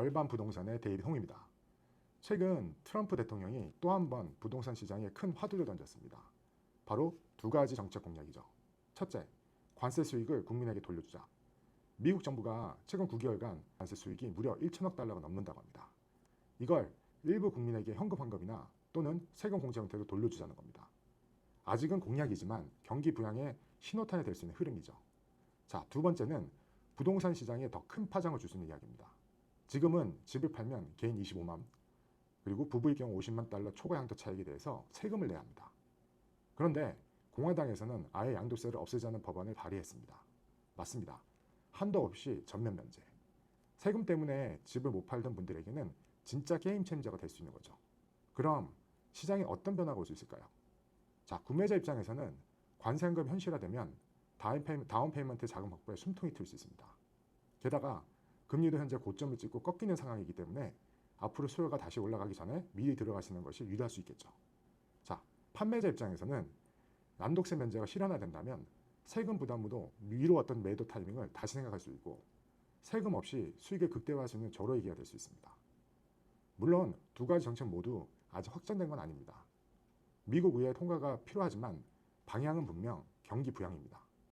절반 부동산의 데이빗 홍입니다. 최근 트럼프 대통령이 또 한 번 부동산 시장에 큰 화두를 던졌습니다. 바로 두 가지 정책 공약이죠. 첫째, 관세 수익을 국민에게 돌려주자. 미국 정부가 최근 9개월간 관세 수익이 무려 1천억 달러가 넘는다고 합니다. 이걸 일부 국민에게 현금 환급이나 또는 세금 공제 형태로 돌려주자는 겁니다. 아직은 공약이지만 경기 부양의 신호탄이 될 수 있는 흐름이죠. 자, 두 번째는 부동산 시장에 더 큰 파장을 줄 수 있는 이야기입니다. 지금은 집을 팔면 개인 25만 그리고 부부의 경우 50만 달러 초과 양도 차익에 대해서 세금을 내야 합니다. 그런데 공화당에서는 아예 양도세를 없애자는 법안을 발의했습니다. 맞습니다. 한도 없이 전면 면제. 세금 때문에 집을 못 팔던 분들에게는 진짜 게임 체인저가 될 수 있는 거죠. 그럼 시장에 어떤 변화가 올 수 있을까요? 자, 구매자 입장에서는 관세현금 현실화되면 다운 페이먼트 자금 확보에 숨통이 트일 수 있습니다. 게다가 금리도 현재 고점을 찍고 꺾이는 상황이기 때문에 앞으로 수요가 다시 올라가기 전에 미리 들어가시는 것이 유리할 수 있겠죠. 자, 판매자 입장에서는 난독세 면제가 실현화된다면 세금 부담으로 미뤄왔던 매도 타이밍을 다시 생각할 수 있고 세금 없이 수익을 극대화할 수 있는 절호의 기회가 될 수 있습니다. 물론 두 가지 정책 모두 아직 확정된 건 아닙니다. 미국 의회 통과가 필요하지만 방향은 분명 경기 부양입니다.